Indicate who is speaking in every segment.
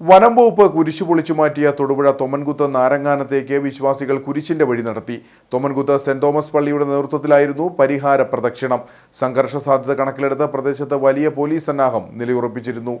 Speaker 1: വനം വകുപ്പ് കുരിശു പൊളിച്ചു മാറ്റിയ തൊടുപുഴ തൊമ്മൻകുത്ത് നാരങ്ങാനത്തേക്ക് വിശ്വാസികൾ കുരിശിന്റെ വഴി നടത്തി. തൊമ്മൻകുത്ത് സെന്റ് തോമസ് പള്ളിയുടെ നേതൃത്വത്തിലായിരുന്നു പരിഹാര പ്രദക്ഷിണം. സംഘർഷ സാധ്യത കണക്കിലെടുത്ത് പ്രദേശത്ത് വലിയ പോലീസ് സന്നാഹം നിലയുറപ്പിച്ചിരുന്നു.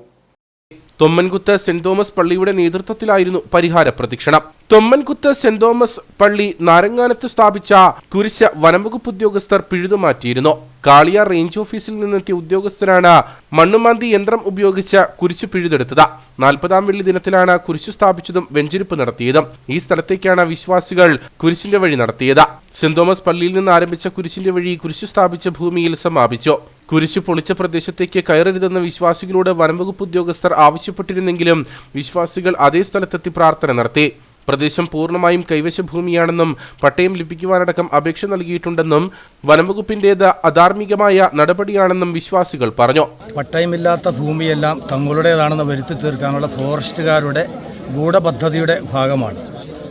Speaker 2: തൊമ്മൻകുത്ത് സെന്റ് തോമസ് പള്ളിയുടെ നേതൃത്വത്തിലായിരുന്നു പരിഹാര പ്രദക്ഷിണം തൊമ്മൻകുത്ത് സെന്റ് തോമസ് പള്ളി നാരങ്ങാനത്ത് സ്ഥാപിച്ച കുരിശ വനംവകുപ്പ് ഉദ്യോഗസ്ഥർ പിഴുതുമാറ്റിയിരുന്നു കാളിയ റേഞ്ച് ഓഫീസിൽ നിന്നെത്തിയ ഉദ്യോഗസ്ഥരാണ് മണ്ണുമാന്തി യന്ത്രം ഉപയോഗിച്ച് കുരിശ് പിഴുതെടുത്തത്. നാൽപ്പതാം വെള്ളി ദിനത്തിലാണ് കുരിശു സ്ഥാപിച്ചതും വെഞ്ചരിപ്പ് നടത്തിയതും. ഈ സ്ഥലത്തേക്കാണ് വിശ്വാസികൾ കുരിശിന്റെ വഴി നടത്തിയത്. സെന്റ് തോമസ് പള്ളിയിൽ നിന്ന് ആരംഭിച്ച കുരിശിന്റെ വഴി കുരിശു സ്ഥാപിച്ച ഭൂമിയിൽ സമാപിച്ചു. കുരിശ് പൊളിച്ച പ്രദേശത്തേക്ക് കയറരുതെന്ന് വിശ്വാസികളോട് വനംവകുപ്പ് ഉദ്യോഗസ്ഥർ ആവശ്യപ്പെട്ടിരുന്നെങ്കിലും വിശ്വാസികൾ അതേ സ്ഥലത്തെത്തി പ്രാർത്ഥന നടത്തി. പ്രദേശം പൂർണമായും കൈവശ ഭൂമിയാണെന്നും പട്ടയം ലഭിക്കുവാനടക്കം അപേക്ഷ നൽകിയിട്ടുണ്ടെന്നും വനംവകുപ്പിന്റേത് അധാർമികമായ നടപടിയാണെന്നും വിശ്വാസികൾ പറഞ്ഞു.
Speaker 3: പട്ടയമില്ലാത്ത ഭൂമിയെല്ലാം തങ്ങളുടേതാണെന്ന് വരുത്തി തീർക്കാനുള്ള ഫോറസ്റ്റുകാരുടെ ഗൂഢപദ്ധതിയുടെ ഭാഗമാണ്.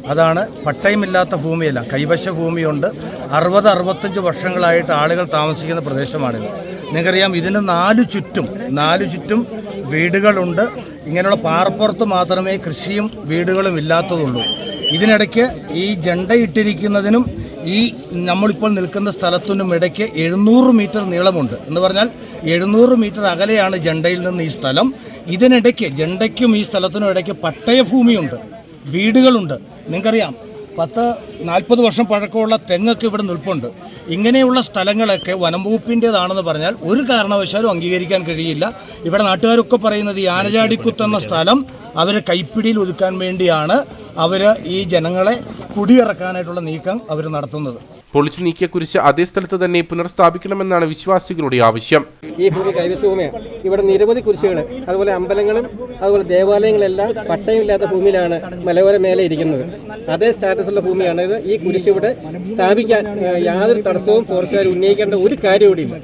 Speaker 3: അതാണ് പട്ടയമില്ലാത്ത ഭൂമിയല്ല കൈവശ ഭൂമിയുണ്ട്. അറുപത് അറുപത്തഞ്ച് വർഷങ്ങളായിട്ട് ആളുകൾ താമസിക്കുന്ന പ്രദേശമാണിത്. നിങ്ങൾക്കറിയാം ഇതിന് നാലു ചുറ്റും നാലു ചുറ്റും വീടുകളുണ്ട്. ഇങ്ങനെയുള്ള പാറപ്പുറത്ത് മാത്രമേ കൃഷിയും വീടുകളും ഇല്ലാത്തതുള്ളൂ. ഇതിനിടയ്ക്ക് ഈ ജണ്ടയിട്ടിരിക്കുന്നതിനും ഈ നമ്മളിപ്പോൾ നിൽക്കുന്ന സ്ഥലത്തിനും ഇടയ്ക്ക് എഴുന്നൂറ് മീറ്റർ നീളമുണ്ട്. എന്ന് പറഞ്ഞാൽ എഴുന്നൂറ് മീറ്റർ അകലെയാണ് ജണ്ടയിൽ നിന്ന് ഈ സ്ഥലം. ഇതിനിടയ്ക്ക് ജണ്ടയ്ക്കും ഈ സ്ഥലത്തിനും ഇടയ്ക്ക് പട്ടയഭൂമിയുണ്ട്. വീടുകളുണ്ട്. നിങ്ങൾക്കറിയാം പത്ത് നാൽപ്പത് വർഷം പഴക്കമുള്ള തെങ്ങൊക്കെ ഇവിടെ നിൽപ്പുണ്ട്. ഇങ്ങനെയുള്ള സ്ഥലങ്ങളൊക്കെ വനം വകുപ്പിന്റേതാണെന്ന് പറഞ്ഞാൽ ഒരു കാരണവശാലും അംഗീകരിക്കാൻ കഴിയില്ല. ഇവിടെ നാട്ടുകാരൊക്കെ പറയുന്നത് ഈ ആനചാടിക്കുത്തെന്ന സ്ഥലം അവരെ കൈപ്പിടിയിൽ ഒതുക്കാൻ വേണ്ടിയാണ് അവർ ഈ ജനങ്ങളെ കുടിയിറക്കാനായിട്ടുള്ള നീക്കം അവർ നടത്തുന്നത്.
Speaker 2: പൊളിച്ചു നീക്കിയ കുരിശ് അതേ സ്ഥലത്ത് തന്നെ പുനഃസ്ഥാപിക്കണമെന്നാണ് വിശ്വാസികളുടെ ആവശ്യം.
Speaker 4: ഈ ഭൂമി കൈവശ ഭൂമിയാണ് ഇവിടെ നിരവധി കുരിശുകൾ അതുപോലെ അമ്പലങ്ങളും അതുപോലെ ദേവാലയങ്ങളെല്ലാം പട്ടയമില്ലാത്ത ഭൂമിയിലാണ് മലയോര മേലെ ഇരിക്കുന്നത്. അതേ സ്റ്റാറ്റസുള്ള ഭൂമിയാണ് ഇത്. ഈ കുരിശ് ഇവിടെ സ്ഥാപിക്കാൻ യാതൊരു തടസ്സവും ഫോറസ്റ്റുകാർ ഉന്നയിക്കേണ്ട ഒരു കാര്യം ഇവിടെ ഇല്ല.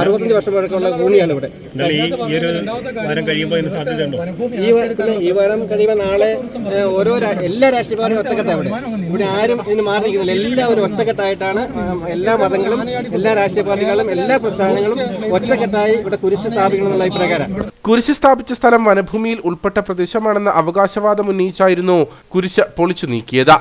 Speaker 4: അറുപത്തഞ്ച് വർഷം പഴക്കമുള്ള ഭൂമിയാണ് ഇവിടെ. ഈ വാരത്തിൽ ഈ വാരം കഴിയുമ്പോൾ നാളെ ഓരോ എല്ലാ രാഷ്ട്രീയ പാർട്ടിയും ഒറ്റക്കെട്ടാണ് ഇവിടെ. ഇവിടെ ആരും ഇതിന് മാറി നിൽക്കുന്നില്ല. എല്ലാവരും ഒറ്റക്കെട്ടായിട്ടാണ് എല്ലാ മതങ്ങളും എല്ലാ രാഷ്ട്രീയ പാർട്ടികളും എല്ലാ പ്രസ്ഥാനങ്ങളും ഒറ്റക്കെട്ടായി ഇവിടെ കുരിശ് സ്ഥാപിക്കണം
Speaker 2: കുരിശ് സ്ഥാപിച്ച സ്ഥലം വനഭൂമിയിൽ ഉൾപ്പെട്ട പ്രദേശമാണെന്ന അവകാശവാദം ഉന്നയിച്ചായിരുന്നു കുരിശ് പൊളിച്ചു നീക്കിയത്.